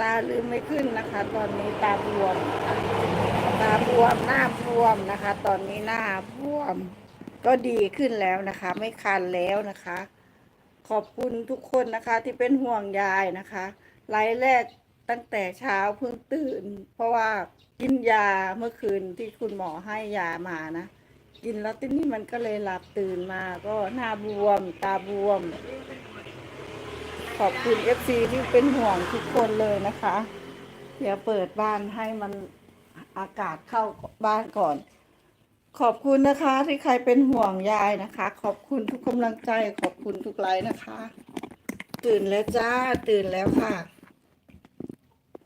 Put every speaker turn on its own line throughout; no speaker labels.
ตาลืมไม่ขึ้นนะคะ ตอนนี้ตาบวม ตาบวมหน้าบวมนะคะ ตอนนี้หน้าบวม ก็ดีขึ้นแล้วนะคะ ไม่คันแล้วนะคะ ขอบคุณทุกคนนะคะที่เป็นห่วงยายนะคะไลฟ์แรกตั้งแต่เช้าเพิ่งตื่น เพราะว่ากินยาเมื่อคืนที่คุณหมอให้ยามานะกินแล้วที่นี่มันก็เลยหลับตื่นมาก็หน้าบวม ตาบวม ขอบคุณเอฟซีที่เป็นห่วงทุกคนเลยนะคะ เดี๋ยวเปิดบ้านให้มันอากาศเข้าบ้านก่อน ขอบคุณนะคะ ที่ใครเป็นห่วงยายนะคะ ขอบคุณทุกกำลังใจ ขอบคุณทุกไลน์นะคะ ตื่นแล้วจ้าตื่นแล้วค่ะ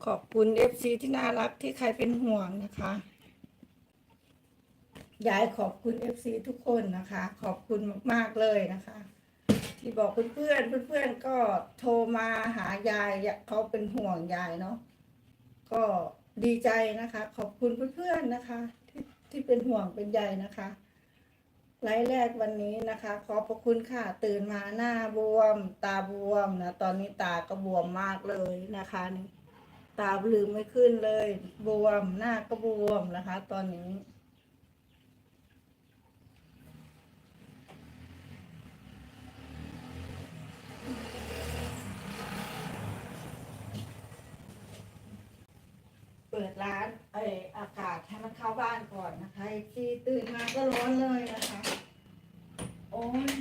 ขอบคุณเอฟซีที่น่ารักที่ใครเป็นห่วงนะคะยายขอบคุณเอฟซีทุกคนนะคะ ขอบคุณมาก ๆ เลยนะคะ ที่บอกเพื่อนๆเพื่อนๆก็โทรมาหายายเขาเป็นห่วงยายเนาะก็ดีใจนะคะ ขอบคุณเพื่อนๆนะคะที่ที่เป็นห่วงเป็นใยนะคะไลฟ์แรกวันนี้นะคะ ขอบพระคุณค่ะ ตื่นมาหน้าบวม ตาบวมนะตอนนี้ตาก็บวมมากเลยนะคะนี่ตาลืมไม่ขึ้นเลย บวมหน้าก็บวมนะคะ ตอนนี้ ปิดร้านเอออากาศให้มันเข้าบ้านก่อนนะคะที่ตื่นมาก็ร้อนเลยนะคะ โอ้ย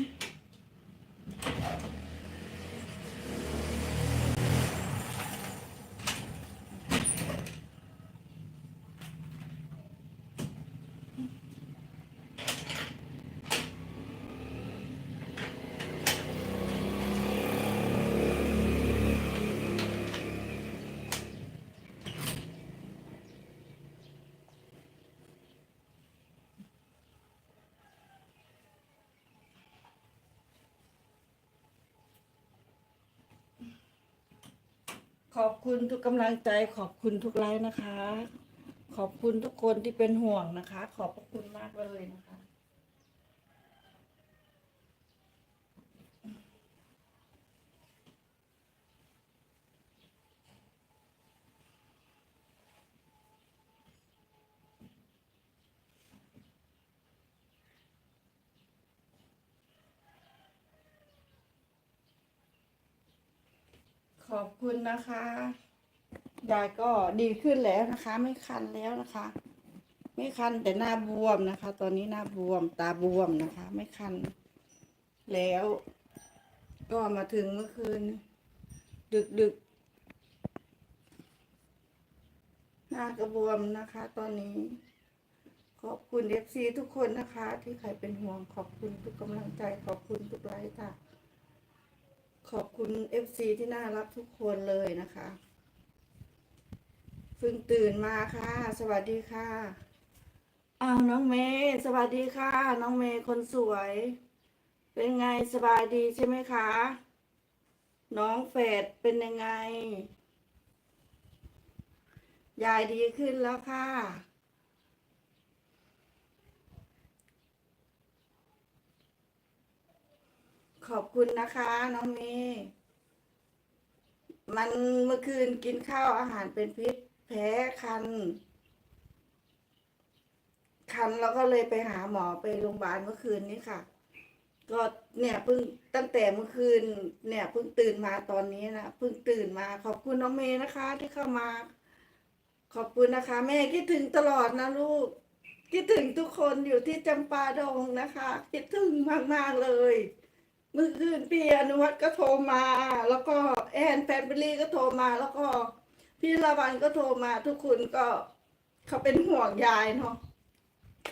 ขอบคุณทุกกำลังใจขอบคุณทุกไลน์นะคะ ขอบคุณทุกคนที่เป็นห่วงนะคะ ขอบพระคุณมากเลยนะคะ ข อบคุณนะคะ ยายก็ดีขึ้นแล้วนะคะ ไม่คันแล้วนะคะ ไม่คันแต่หน้าบวมนะคะ ตอนนี้หน้าบวมตาบวมนะคะ ไม่คันแล้ว ก็มาถึงเมื่อคืน ดึกดึกๆหน้ากระบวมนะคะ ตอนนี้ ขอบคุณเอฟซีทุกคนนะคะ ที่ใครเป็นห่วงขอบคุณทุกกำลังใจขอบคุณทุกไลค์ค่ะ ขอบคุณ FC ที่น่ารักทุกคนเลยนะคะเพิ่งตื่นมาค่ะ สวัสดีค่ะอ้าวน้องเมย์สวัสดีค่ะ น้องเมย์คนสวย เป็นไงสบายดีใช่ไหมคะ น้องเฟดเป็นยังไง ยายดีขึ้นแล้วค่ะ ขอบคุณนะคะ น้องเมย์มันเมื่อคืนกินข้าวอาหารเป็นพิษแพ้คัน คันแล้วก็เลยไปหาหมอไปโรงพยาบาลเมื่อคืนนี้ค่ะ ก็เนี่ยเพิ่งตั้งแต่เมื่อคืน เนี่ยเพิ่งตื่นมาตอนนี้นะเพิ่งตื่นมา ขอบคุณน้องเมย์นะคะ ที่เข้ามา ขอบคุณนะคะ แม่คิดถึงตลอดนะลูกคิดถึงทุกคนอยู่ที่จำปาดงนะคะ คิดถึงมาก ๆ เลย มื่อคืนพี่อนุวัฒน์ก็โทรมา แล้วก็แอนแฟนเบลลี่ก็โทรมา แล้วก็พี่ละวันก็โทรมา ทุกคนก็เขาเป็นห่วงยายเนาะ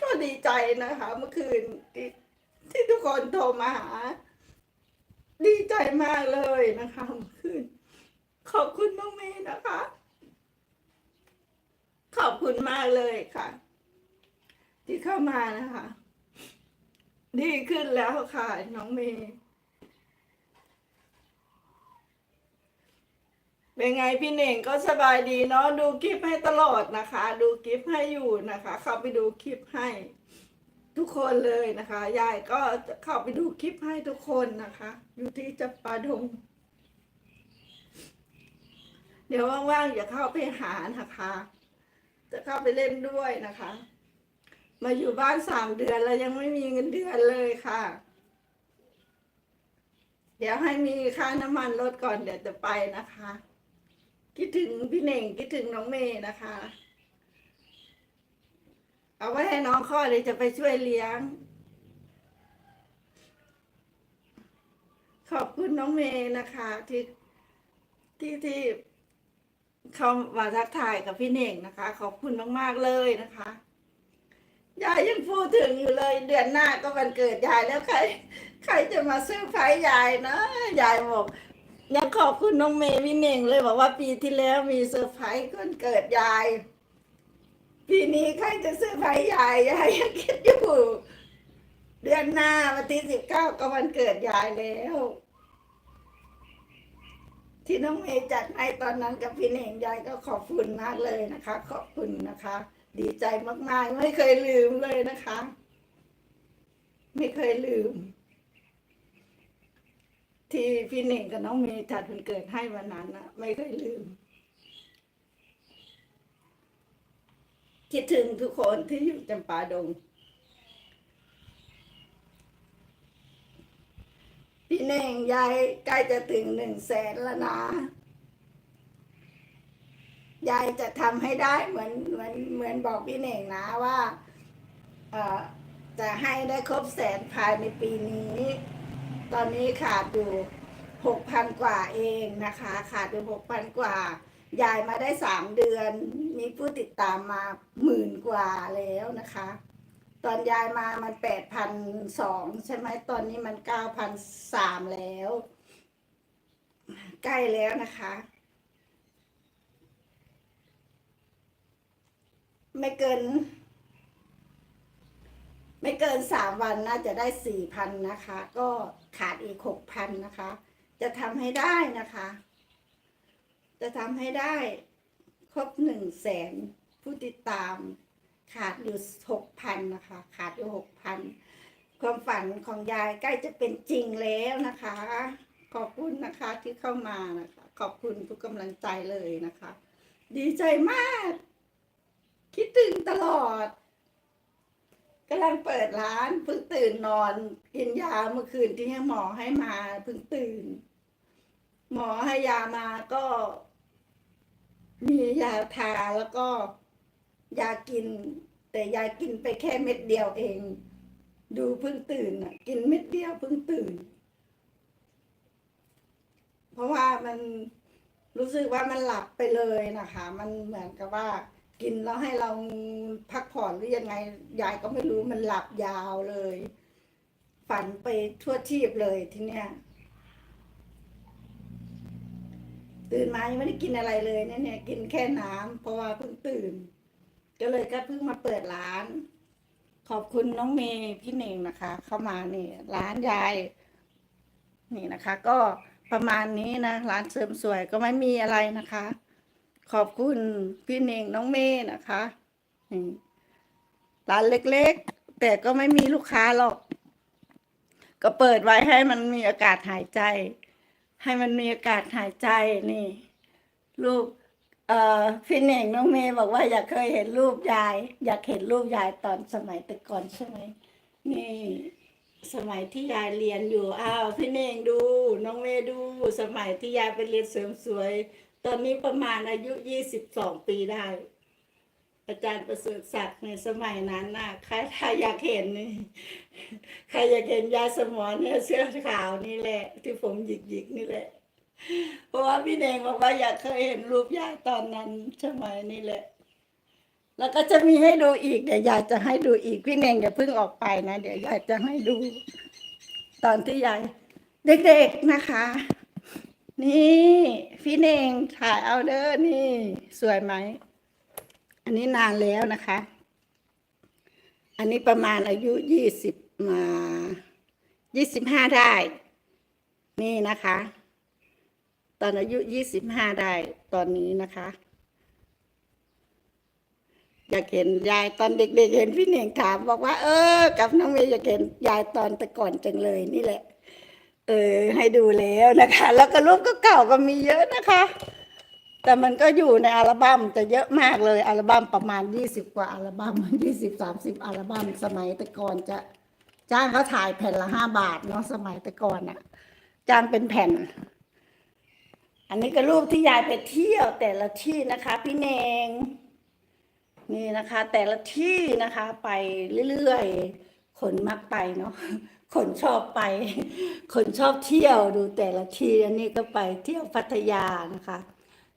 ก็ดีใจนะคะ เมื่อคืนที่ที่ทุกคนโทรมาหา ดีใจมากเลยนะคะเมื่อคืนขอบคุณน้องเมย์นะคะ ขอบคุณมากเลยค่ะ ที่เข้ามานะคะ ดีขึ้นแล้วค่ะ น้องเมย์ เป็นไงพี่เน่งก็สบายดีเนาะดูคลิปให้ตลอดนะคะ ดูคลิปให้อยู่นะคะ เข้าไปดูคลิปให้ทุกคนเลยนะคะยายก็เข้าไปดูคลิปให้ทุกคนนะคะ อยู่ที่จับปาดง เดี๋ยวว่างๆอย่าเข้าไปหานะคะ จะเข้าไปเล่นด้วยนะคะ มาอยู่บ้านสามเดือนแล้วยังไม่มีเงินเดือนเลยค่ะ เดี๋ยวให้มีค่าน้ำมันรถก่อนเดี๋ยวจะไปนะคะ คิดถึงพี่เน่งคิดถึงน้องเมย์นะคะ เอาไว้ให้น้องข้อเลยจะไปช่วยเลี้ยง ขอบคุณน้องเมย์นะคะที่ที่ที่เขามาทักทายกับพี่เน่งนะคะ ขอบคุณมากๆเลยนะคะยายยังพูดถึงอยู่เลย เดือนหน้าก็วันเกิดยายแล้วใคร ใครจะมาซื้อไฟยายนะยายบอก ยังขอบคุณน้องเมย์พี่เน่งเลยบอกว่าปีที่แล้วมีเซอร์ไพรส์วันเกิดยาย ปีนี้ใครจะเซื้อไฟยายยายยังคิดอยู่ เดือนหน้าวันที่สิบเก้าก็วันเกิดยายแล้ว ที่น้องเมย์จัดให้ตอนนั้นกับพี่เน่งยายก็ขอบคุณมากเลยนะคะ ขอบคุณนะคะ ดีใจมากๆ ไม่เคยลืมเลยนะคะ ไม่เคยลืม ที่พี่เน่งกับน้องเมย์จัดวันเกิดให้วันนั้นนะไม่เคยลืม คิดถึงทุกคนที่อยู่จำปาดง พี่เน่งยายใกล้จะถึงหนึ่งแสนแล้วนะ ยายจะทำให้ได้เหมือนเหมือนเหมือนบอกพี่เน่งนะว่าจะให้ได้ครบแสนภายในปีนี้ ตอนนี้ขาดอยู่หกพันกว่าเองนะคะ ขาดอยู่หกพันกว่า ยายมาได้สามเดือน มีผู้ติดตามมาหมื่นกว่าแล้วนะคะ ตอนยายมามันแปดพันสองใช่ไหมตอนนี้มันเก้าพันสามแล้ว ใกล้แล้วนะคะ ไม่เกิน ไม่เกินสามวันน่าจะได้สี่พันนะคะ ก็ขาดอีกหกพันนะคะ จะทำให้ได้นะคะ จะทำให้ได้ครบหนึ่งแสนผู้ติดตาม ขาดอยู่หกพันนะคะ ขาดอยู่หกพันความฝันของยายใกล้จะเป็นจริงแล้วนะคะ ขอบคุณนะคะที่เข้ามานะคะ ขอบคุณทุกกำลังใจเลยนะคะ ดีใจมาก คิดถึงตลอด กำลังเปิดร้านเพิ่งตื่นนอน กินยาเมื่อคืนที่ใหมอให้มาเพิ่งตื่น หมอให้ยามาก็ มียาทาแล้วก็ยากิน แต่ยากินไปแค่เม็ดเดียวเอง ดูเพิ่งตื่นอะกินเม็ดเดียวเพิ่งตื่น เพราะว่ามันรู้สึกว่ามันหลับไปเลยนะคะ มันเหมือนกับว่า กินแล้วให้เราพักผ่อนหรือยังไง ยายก็ไม่รู้มันหลับยาวเลย ฝันไปทั่วทีบเลยทีเนี้ยตื่นมายังไม่ได้กินอะไรเลยเนี่ยเนี่ยกินแค่น้ำเพราะว่าเพิ่งตื่น ก็เลยก็เพิ่งมาเปิดร้าน ขอบคุณน้องเมย์พี่เน่งนะคะ เข้ามานี่ร้านยาย นี่นะคะ ก็ประมาณนี้นะ ร้านเสริมสวยก็ไม่มีอะไรนะคะ ขอบคุณพี่เน่งน้องเมย์นะคะร้านเล็กๆ แต่ก็ไม่มีลูกค้าหรอก ก็เปิดไว้ให้มันมีอากาศหายใจ ให้มันมีอากาศหายใจนี่ รูปเอ่อพี่เน่งน้องเมย์บอกว่าอยากเคยเห็นรูปยาย อยากเห็นรูปยายตอนสมัยแต่ก่อนใช่ไหมนี่สมัยที่ยายเรียนอยู่ อ้าว พี่เน่งดู น้องเมย์ดู สมัยที่ยายไปเรียนเสริมสวย ตอนนี้ประมาณอายุยี่สิบสองปีได้ อาจารย์ประเสริฐศักดิ์ในสมัยนั้นน่ะใครถ้าอยากเห็นนี่ใครอยากเห็นยายสมอนเนี่ยเสื้อขาวนี่แหละ ที่ผมหยิกหยิกนี่แหละ เพราะว่าพี่เน่งบอกว่าอยากเคยเห็นรูปยายตอนนั้นสมัยนี่แหละ แล้วก็จะมีให้ดูอีกเดี๋ยวยายจะให้ดูอีกพี่เนงอย่าเพิ่งออกไปนะเดี๋ยวยายจะให้ดู ตอนที่ยายเด็กๆนะคะ นี่พี่เน่งถ่ายเอาเด้อนี่ สวยไหม อันนี้นานแล้วนะคะ อันนี้ประมาณอายุยี่สิบมายี่สิบห้าได้ นี่นะคะ ตอนอายุยี่สิบห้าได้ตอนนี้นะคะ อยากเห็นยายตอนเด็กๆเห็นพี่เหน่งถามบอกว่า เออ กับน้องเมย์อยากเห็นยายตอนแต่ก่อนจังเลยนี่แหละ เออให้ดูแล้วนะคะ แล้วก็รูปก็เก่าก็มีเยอะนะคะ แต่มันก็อยู่ในอัลบั้มจะเยอะมากเลยอัลบั้มประมาณยี่สิบกว่าอัลบั้มยี่สิบสามสิบอัลบั้มสมัยแต่ก่อนจะจ้างเขาถ่ายแผ่นละห้าบาทเนาะสมัยแต่ก่อนอะจ้างเป็นแผ่น อันนี้ก็รูปที่ยายไปเที่ยวแต่ละที่นะคะ พี่เนงนี่นะคะ แต่ละที่นะคะ ไปเรื่อยๆคนมักไปเนาะ คนชอบไป คนชอบเที่ยวดูแต่ละที่อันนี้ก็ไปเที่ยวพัทยานะคะ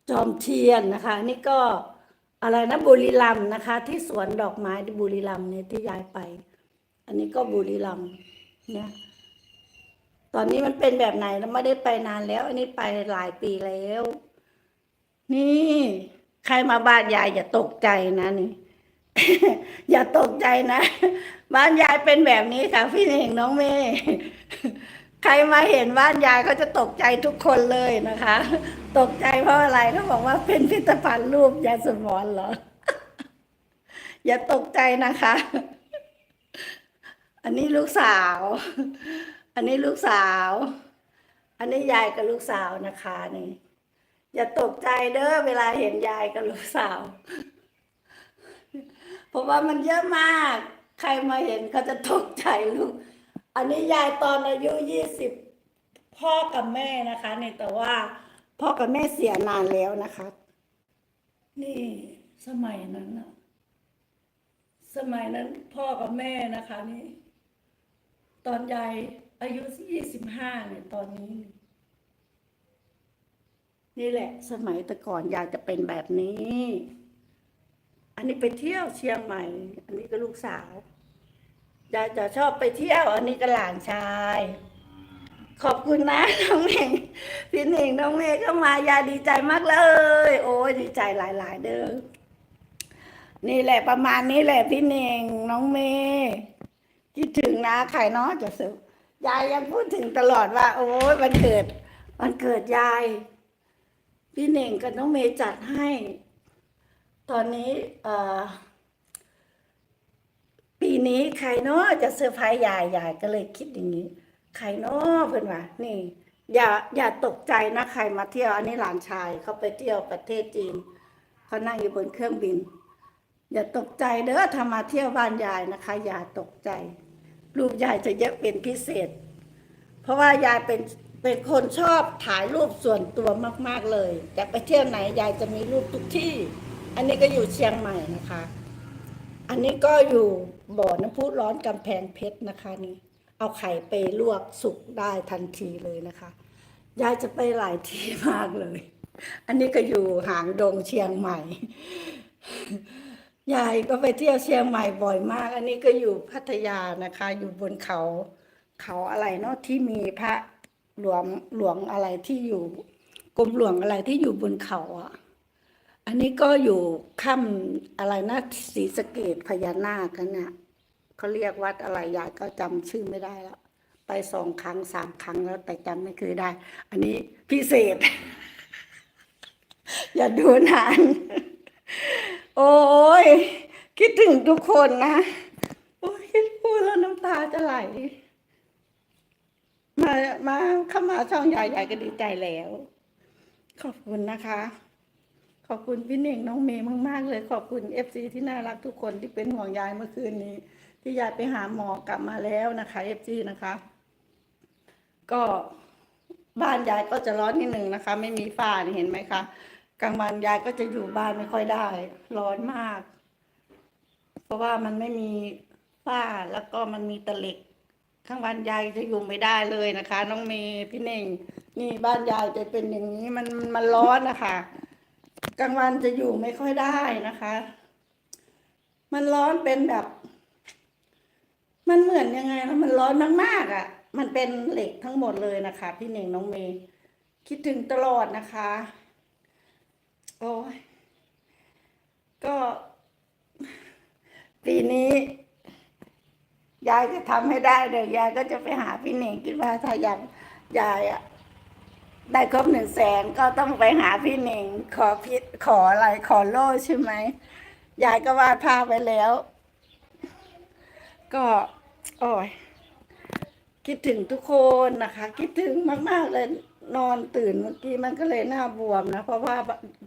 จอมเทียนนะคะ นี่ก็อะไรนะบุรีรัมย์นะคะ ที่สวนดอกไม้ที่บุรีรัมย์เนี่ยที่ยายไป อันนี้ก็บุรีรัมย์เนี่ยตอนนี้มันเป็นแบบไหนแล้วไม่ได้ไปนานแล้ว อันนี้ไปหลายปีแล้ว นี่ ใครมาบ้านยายอย่าตกใจนะนี่ อย่าตกใจนะ บ้านยายเป็นแบบนี้ค่ะ พี่เองน้องเมย์ใครมาเห็นบ้านยายก็จะตกใจทุกคนเลยนะคะ ตกใจเพราะอะไรเขาบอกว่าเป็นพิพิธภัณฑ์รูปยาสมรเหรอ อย่าตกใจนะคะ อันนี้ลูกสาว อันนี้ลูกสาว อันนี้ยายกับลูกสาวนะคะนี่ อย่าตกใจเด้อเวลาเห็นยายกับลูกสาว เพราะว่ามันเยอะมาก ใครมาเห็นเขาจะตกใจลูก อันนี้ยายตอนอายุยี่สิบพ่อกับแม่นะคะเนี่ยแต่ว่า พ่อกับแม่เสียนานแล้วนะคะ นี่สมัยนั้นอะสมัยนั้นพ่อกับแม่นะคะนี่ ตอนยายอายุยี่สิบห้าเนี่ยตอนนี้ นี่แหละ สมัยแต่ก่อนยายจะเป็นแบบนี้ อันนี้ไปเที่ยวเชียงใหม่ อันนี้ก็ลูกสาวยายจะชอบไปเที่ยว อันนี้ก็หลานชาย ขอบคุณนะน้องเองพี่หนิงน้องเมย์ก็มายายดีใจมากเลย โอ้ยดีใจหลาย ๆ เด้อนี่แหละประมาณนี้แหละพี่เน่งน้องเมย์คิดถึงนะใครเนาะจะสืบยายยังพูดถึงตลอดว่า โอ้ยวันเกิด วันเกิดยาย พี่เน่งกับน้องเมย์จัดให้ ตอนนี้ปีนี้ใครเนาะจะเซอร์ไพรส์ยายยายก็เลยคิดอย่างนี้ ใครเนาะเพื่อนว่านี่ อย่าอย่าตกใจนะใครมาเที่ยวอันนี้หลานชายเขาไปเที่ยวประเทศจีนเขานั่งอยู่บนเครื่องบิน อย่าตกใจเด้อถ้ามาเที่ยวบ้านยายนะคะ อย่าตกใจรูปยายจะเยอะเป็นพิเศษ เพราะว่ายายเป็นเป็นคนชอบถ่ายรูปส่วนตัวมาก ๆเลยจะไปเที่ยวไหนยายจะมีรูปทุกที่ อันนี้ก็อยู่เชียงใหม่นะคะ อันนี้ก็อยู่บ่อน้ำพุร้อนกำแพงเพชรนะคะนี่ เอาไข่ไปลวกสุกได้ทันทีเลยนะคะ ยายจะไปหลายที่มากเลย อันนี้ก็อยู่หางดงเชียงใหม่ ยายก็ไปเที่ยวเชียงใหม่บ่อยมาก อันนี้ก็อยู่พัทยานะคะ อยู่บนเขาเขาอะไรเนาะที่มีพระหลวงหลวงอะไรที่อยู่กรมหลวงอะไรที่อยู่บนเขาอะ อันนี้ก็อยู่ค่ำอะไรนะศรีสะเกดพญานาคกันน่ะเขาเรียกวัดอะไรยายก็จำชื่อไม่ได้แล้วไปสองครั้งสามครั้งแล้วแต่จำไม่เคยได้ อันนี้พิเศษ อย่าดูนาน โอ้ยคิดถึงทุกคนนะโอ้ยพูดแล้วน้ำตาจะไหล มามาเข้ามาช่องยายยายก็ดีใจแล้ว ขอบคุณนะคะ ขอบคุณพี่เน่งน้องเมย์มากๆ เลยขอบคุณเอฟซีที่น่ารักทุกคนที่เป็นห่วงยายเมื่อคืนนี้ ที่ยายไปหาหมอกลับมาแล้วนะคะเอฟซีนะคะ ก็บ้านยายก็จะร้อนนิดหนึ่งนะคะ ไม่มีฝ้าเห็นไหมคะกลางวันยายก็จะอยู่บ้านไม่ค่อยได้ ร้อนมาก เพราะว่ามันไม่มีฝ้าแล้วก็มันมีตะเหล็กข้างบ้านยายจะอยู่ไม่ได้เลยนะคะ น้องเมย์พี่เน่ง นี่บ้านยายจะเป็นอย่างนี้มันมันร้อนนะคะ กลางวันจะอยู่ไม่ค่อยได้นะคะ มันร้อนเป็นแบบ มันเหมือนยังไงนะมันร้อนมากๆอะ มันเป็นเหล็กทั้งหมดเลยนะคะ พี่เน่งน้องเมย์คิดถึงตลอดนะคะ โอ้ยก็ ปีนี้ยายจะทำให้ได้เดี๋ยวยายก็จะไปหาพี่เน่งคิดว่าถ้ายากยายอะ ได้ครบหนึ่งแสนก็ต้องไปหาพี่เน่งขอพิขออะไรขอโล่ใช่ไหมยายก็วาดภาพไว้แล้ว ก็ โอ้ยคิดถึงทุกคนนะคะ คิดถึงมาก ๆ เลยนอนตื่นเมื่อกี้มันก็เลยหน้าบวมนะ เพราะว่า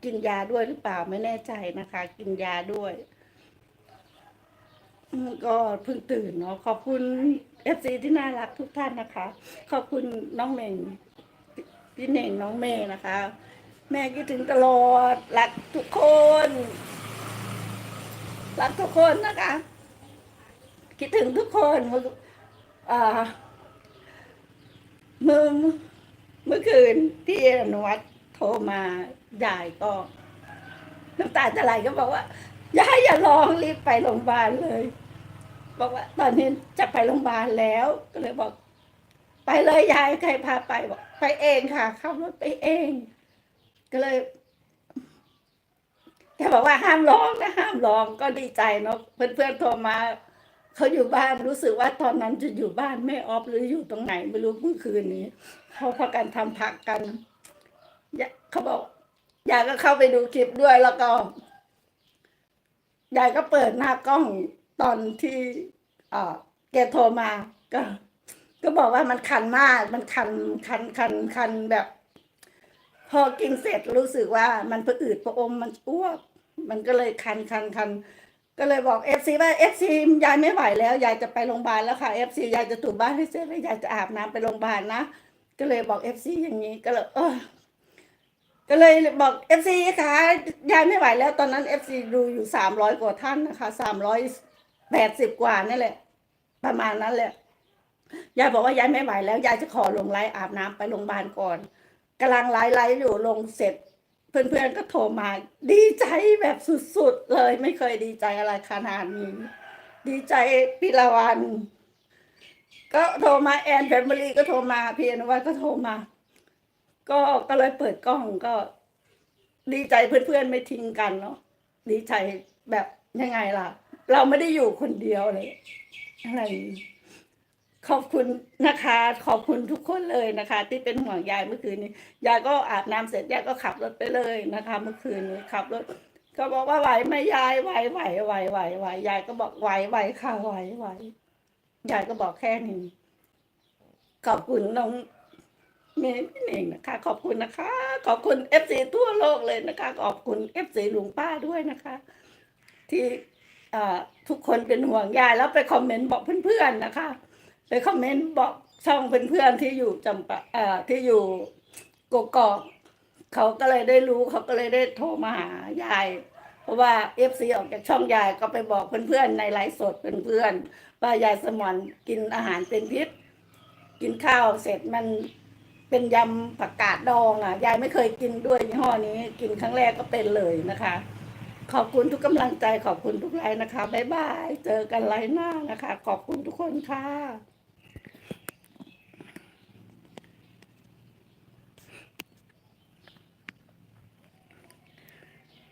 กินยาด้วยหรือเปล่าไม่แน่ใจนะคะ กินยาด้วยก็เพิ่งตื่นเนาะขอบคุณเอฟซีที่น่ารักทุกท่านนะคะ ขอบคุณน้องเมง พี่เน่งน้องเมย์นะคะ แม่คิดถึงตลอดรักทุกคนรักทุกคนนะคะ คิดถึงทุกคนเมื่อเมื่อเมื่อคืนที่อนุวัฒน์โทรมายายก็น้ำตาจะไหลก็บอกว่ายายอย่าร้องรีบไปโรงพยาบาลเลย บอกว่า ตอนนี้จะไปโรงพยาบาลแล้ว ก็เลยบอก ไปเลยยายใครพาไปบอก ไปเองค่ะ เขับรถไปเอง ก็เลยแกบอกว่าห้ามร้องนะห้ามร้องก็ดีใจเนาะเพื่อนๆโทรมาเขาอยู่บ้านรู้สึกว่าตอนนั้นจะอยู่บ้านแม่ออฟหรืออยู่ตรงไหนไม่รู้เมื่อคืนนี้เขาพากันทำผักกันเขาบอกยายก็เข้าไปดูคลิปด้วยแล้วก็ยายก็เปิดหน้ากล้องตอนที่เออแกโทรมาก็ ก็บอกว่ามันคันมาก มันคันคันคันคันแบบ พอกินเสร็จรู้สึกว่ามันผะอืดผะอมมันอ้วก มันก็เลยคันคันคันก็เลยบอกเอฟซีว่าเอฟซียายไม่ไหวแล้วยายจะไปโรงพยาบาลแล้วค่ะเอฟซียายจะถูบ้านให้เสร็จแล้วยายจะอาบน้ำไปโรงพยาบาลนะก็เลยบอกเอฟซีอย่างนี้ก็เลยเออก็เลยบอกเอฟซีค่ะยายไม่ไหวแล้ว ตอนนั้นเอฟซีดูอยู่สามร้อยกว่าท่านนะคะสามร้อยแปดสิบกว่านี่แหละ ประมาณนั้นแหละ ยายบอกว่ายายไม่ไหวแล้วยายจะขอลงไลฟ์อาบน้ำไปโรงพยาบาลก่อนกำลังไลฟ์ไลฟ์อยู่ลงเสร็จ เพื่อนๆก็โทรมาดีใจแบบสุดๆเลย ไม่เคยดีใจอะไรขนาดนี้ดีใจพิลาวันก็โทรมาแอนแฟมิลี่ก็โทรมาพี่อนุวัฒน์ก็โทรมา ก็ก็เลยเปิดกล้องก็ ดีใจเพื่อนๆไม่ทิ้งกันเนาะดีใจแบบยังไงล่ะ เราไม่ได้อยู่คนเดียวเลยอะไรอย่างนี้ ขอบคุณนะคะ ขอบคุณทุกคนเลยนะคะ ที่เป็นห่วงยายเมื่อคืนนี้ยายก็อาบน้ำเสร็จยายก็ขับรถไปเลยนะคะ เมื่อคืนนี้ขับรถ ก็บอกว่าไหวไหมยายไหวไหวไหวไหวไหวยายก็บอกไหวไหวค่ะไหวไหวยายก็บอกแค่นี้ขอบคุณน้องเมย์พี่เองนะคะ ขอบคุณนะคะ ขอบคุณเอฟซีทั่วโลกเลยนะคะ ขอบคุณเอฟซีลุงป้าด้วยนะคะ ที่เอ่อทุกคนเป็นห่วงยายแล้วไปคอมเมนต์บอกเพื่อนๆนะคะ คอมเมนต์บอกช่องเพื่อนๆที่อยู่จำปาอ่อที่อยู่กกอกเขาก็เลยได้รู้เขาก็เลยได้โทรมาหายาย เพราะว่าเอฟซีออกจากช่องยายก็ไปบอกเพื่อนๆในไลฟ์สดเพื่อนๆว่ายายสมอนกินอาหารเป็นพิษ กินข้าวเสร็จมันเป็นยำผักกาดดองอะยายไม่เคยกินด้วยยี่ห้อนี้ กินครั้งแรกก็เป็นเลยนะคะ ขอบคุณทุกกำลังใจขอบคุณทุกไลน์นะคะบ๊ายบายเจอกันไลน์หน้านะคะ ขอบคุณทุกคนค่ะ